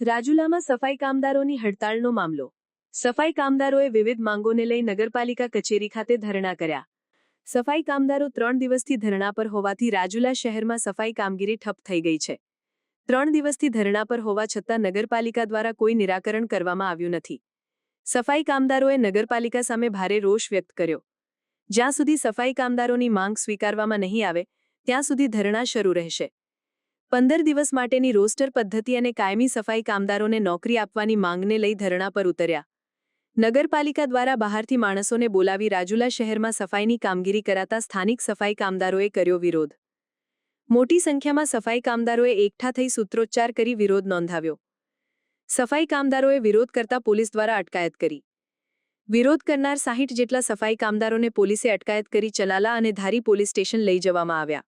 રાજુલામાં સફાઈ કામદારોની હડતાળનો મામલો. સફાઈ કામદારોએ વિવિધ માંગોને લઈ નગરપાલિકા કચેરી ખાતે ધરણા કર્યા. સફાઈ કામદારો ત્રણ દિવસથી ધરણા પર હોવાથી રાજુલા શહેરમાં સફાઈ કામગીરી ઠપ થઈ ગઈ છે. ત્રણ દિવસથી ધરણા પર હોવા છતાં નગરપાલિકા દ્વારા કોઈ નિરાકરણ કરવામાં આવ્યું નથી. સફાઈ કામદારોએ નગરપાલિકા સામે ભારે રોષ વ્યક્ત કર્યો. જ્યાં સુધી સફાઈ કામદારોની માંગ સ્વીકારવામાં નહીં આવે, ત્યાં સુધી ધરણા શરૂ રહેશે. પંદર દિવસ માટેની રોસ્ટર પદ્ધતિ અને કાયમી સફાઈ કામદારોને નોકરી આપવાની માંગને લઈ ધરણા પર ઉતર્યા. નગરપાલિકા દ્વારા બહારથી માણસોને બોલાવી રાજુલા શહેરમાં સફાઈની કામગીરી કરાતા સ્થાનિક સફાઈ કામદારોએ કર્યો વિરોધ. મોટી સંખ્યામાં સફાઈ કામદારોએ એકઠા થઈ સૂત્રોચ્ચાર કરી વિરોધ નોંધાવ્યો. સફાઈ કામદારોએ વિરોધ કરતા પોલીસ દ્વારા અટકાયત કરી. વિરોધ કરનાર સાહીઠ જેટલા સફાઈ કામદારોને પોલીસે અટકાયત કરી ચલાલા અને ધારી પોલીસ સ્ટેશન લઈ જવામાં આવ્યા.